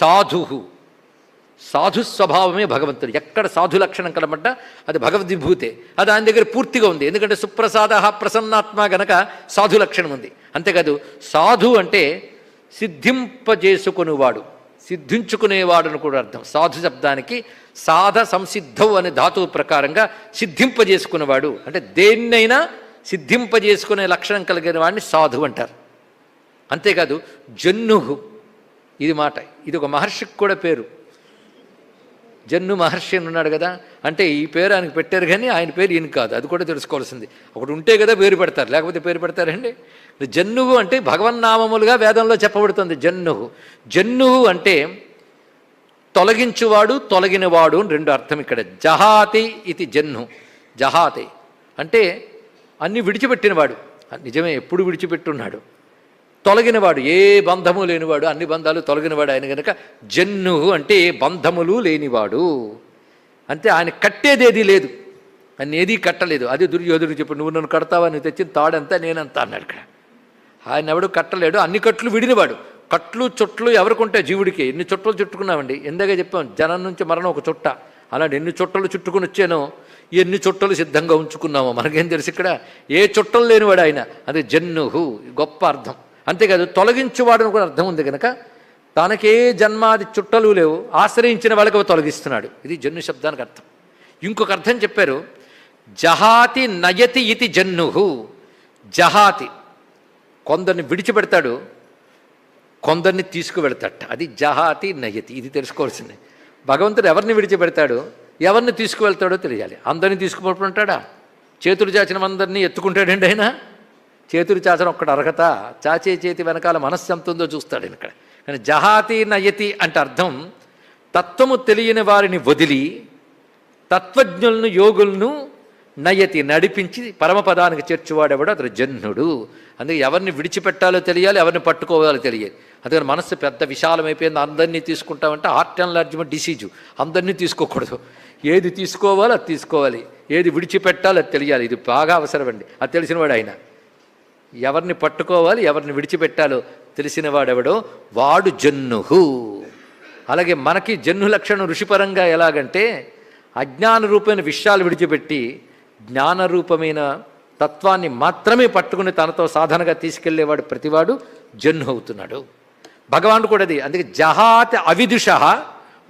సాధు. సాధు స్వభావమే భగవంతుడు. ఎక్కడ సాధు లక్షణం కనబడ్డా అది భగవద్విభూతే. అది ఆయన దగ్గర పూర్తిగా ఉంది. ఎందుకంటే సుప్రసాద ప్రసన్నాత్మ గనక సాధు లక్షణం ఉంది. అంతేకాదు సాధు అంటే సిద్ధింపజేసుకునేవాడు. సిద్ధించుకునేవాడు అని కూడా అర్థం. సాధు శబ్దానికి సాధ సంసిద్ధవు అనే ధాతువు ప్రకారంగా సిద్ధింపజేసుకునేవాడు. అంటే దేన్నైనా సిద్ధింపజేసుకునే లక్షణం కలిగిన వాడిని సాధు అంటారు. అంతేకాదు జన్ను. ఇది మాట. ఇది ఒక మహర్షికి కూడా పేరు. జన్ను మహర్షి అని ఉన్నాడు కదా అంటే ఈ పేరు ఆయనకు పెట్టారు కానీ ఆయన పేరు ఈయన కాదు. అది కూడా తెలుసుకోవాల్సింది. ఒకటి ఉంటే కదా పేరు పెడతారు లేకపోతే పేరు పెడతారండి జన్నువు అంటే భగవన్నామములుగా వేదంలో చెప్పబడుతుంది జన్నువు. జన్నువు అంటే తొలగించువాడు తొలగినవాడు అని రెండు అర్థం ఇక్కడ. జహాతి ఇది జన్ను. జహాతి అంటే అన్ని విడిచిపెట్టినవాడు. నిజమే ఎప్పుడు విడిచిపెట్టున్నాడు? తొలగినవాడు ఏ బంధము లేనివాడు అన్ని బంధాలు తొలగినవాడు ఆయన కనుక జన్ను అంటే ఏ బంధములు లేనివాడు. అంతే ఆయన కట్టేదేది లేదు. ఆయన ఏదీ కట్టలేదు. అది దుర్యోధుడు చెప్పు నువ్వు నన్ను కడతావా? నువ్వు తెచ్చిన తాడంతా నేనంతా అన్నాడు ఇక్కడ. ఆయన ఎవడు కట్టలేడు అన్ని కట్లు విడినవాడు. కట్లు చుట్లు ఎవరికుంటే జీవుడికి. ఎన్ని చుట్టలు చుట్టుకున్నామండి? ఎందాక చెప్పాం జనం నుంచి మరణం ఒక చుట్ట. అలాంటి ఎన్ని చుట్టలు చుట్టుకుని వచ్చానో ఎన్ని చుట్టలు సిద్ధంగా ఉంచుకున్నామో మనకేం తెలుసు ఇక్కడ? ఏ చుట్టలు లేనివాడు ఆయన? అది జన్నుహు. గొప్ప అర్థం. అంతేకాదు తొలగించువాడని కూడా అర్థం ఉంది కనుక తనకే జన్మాది చుట్టలు లేవు ఆశ్రయించిన వాళ్ళకి తొలగిస్తున్నాడు. ఇది జన్ను శబ్దానికి అర్థం. ఇంకొక అర్థం చెప్పారు జహాతి నయతి ఇతి జన్నుహు. జహాతి కొందరిని విడిచిపెడతాడు కొందరిని తీసుకువెడతాట అది జహాతి నయతి ఇది తెలుసుకోవాల్సింది. భగవంతుడు ఎవరిని విడిచిపెడతాడు ఎవరిని తీసుకువెళ్తాడో తెలియాలి. అందరిని తీసుకుపోతుంటాడా చేతులు చాచిన అందరినీ ఎత్తుకుంటాడండి ఆయన? చేతులు చాచడం ఒక్కడ అర్హత. చాచే చేతి వెనకాల మనస్సు ఎంత ఉందో చూస్తాడు ఇక్కడ. కానీ జహాతి నయతి అంటే అర్థం తత్వము తెలియని వారిని వదిలి తత్వజ్ఞులను యోగులను నయతి నడిపించి పరమపదానికి చేర్చువాడెవడు అతడు జన్నుడు. అందుకే ఎవరిని విడిచిపెట్టాలో తెలియాలి ఎవరిని పట్టుకోవాలో తెలియాలి. అందుకని మనస్సు పెద్ద విశాలమైపోయింది. అందరినీ తీసుకుంటామంటే హార్ట్ ఎన్లార్జ్మెంట్ డిసీజు. అందరినీ తీసుకోకూడదు. ఏది తీసుకోవాలో అది తీసుకోవాలి. ఏది విడిచిపెట్టాలో అది తెలియాలి. ఇది బాగా అవసరమండి. అది తెలిసినవాడు ఆయన. ఎవరిని పట్టుకోవాలి ఎవరిని విడిచిపెట్టాలో తెలిసినవాడెవడో వాడు జన్నుహు. అలాగే మనకి జన్ను లక్షణం ఋషిపరంగా ఎలాగంటే అజ్ఞాన రూపమైన విషయాలు విడిచిపెట్టి జ్ఞానరూపమైన తత్వాన్ని మాత్రమే పట్టుకుని తనతో సాధనగా తీసుకెళ్ళేవాడు ప్రతివాడు జన్ను అవుతున్నాడు. భగవానుడు కూడా అది అందుకే జహాతి అవిదుష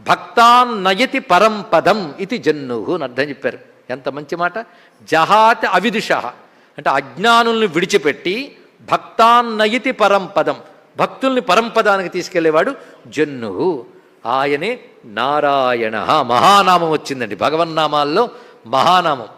భక్తాన్ నయతి పరంపదం ఇది జన్నుహు అని అర్థం చెప్పారు. ఎంత మంచి మాట? జహాతి అవిదుష. అంటే అజ్ఞానుల్ని విడిచిపెట్టి భక్తాన్నయతి పరంపదం భక్తుల్ని పరంపదానికి తీసుకెళ్ళేవాడు జన్ను ఆయనే నారాయణ. మహానామం వచ్చిందండి. భగవన్నామాల్లో మహానామం.